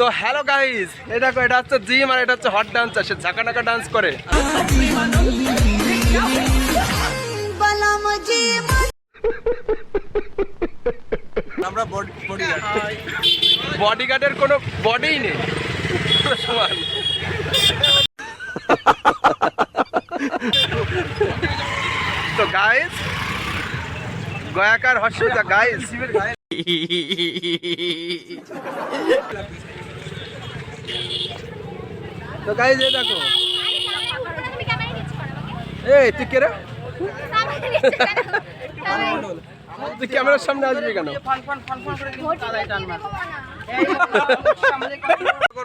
তো hello guys এটা এটা হচ্ছে জিম আর এটা হচ্ছে হট ডান্সার সে ঝাঁকা নাকা ডান্স করে। আমরা বডি বডি বডিগার্ডের কোনো বডিই নেই। তো গাইস গয়াকার হর্ষিতা গাইস তো গাইস এই দেখো। এই তুই কে রে? তুই ক্যামেরার সামনে আসবি কেন?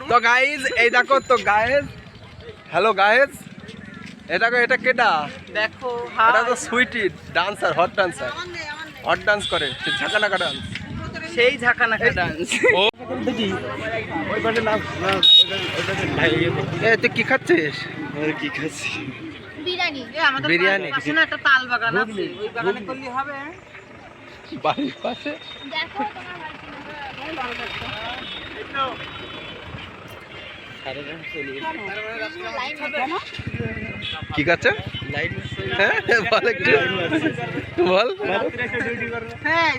তো গাইজ এই দেখো তো গায়েজ হ্যালো গায়েস এটা এটা কেটা দেখো এটা তো sweety dancer hot dancer hot dance করে ঝাঁকা ডান্স সেই ঝাঁকা নাকা ডান্স ও। এ তুই কি খাচ্ছিস? কি খাচ্ছি? বিরিয়ানি। বিরিয়ানি। না একটা তাল বাগান আছে। ওই বাগানে করলে হবে। বাড়ির পাশে? দেখো তোমার বাড়িতে লাইন হবে না? কি খাচ্ছে? হ্যাঁ বল হ্যাঁ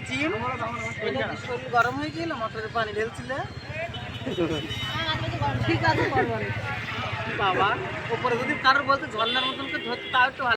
গরম হয়ে গেল পানি ঢেলছিলে। ঠিক আছে বাবা, উপরে যদি কারোর বলতে ঝর্নার মতন ধরতে, তাও একটু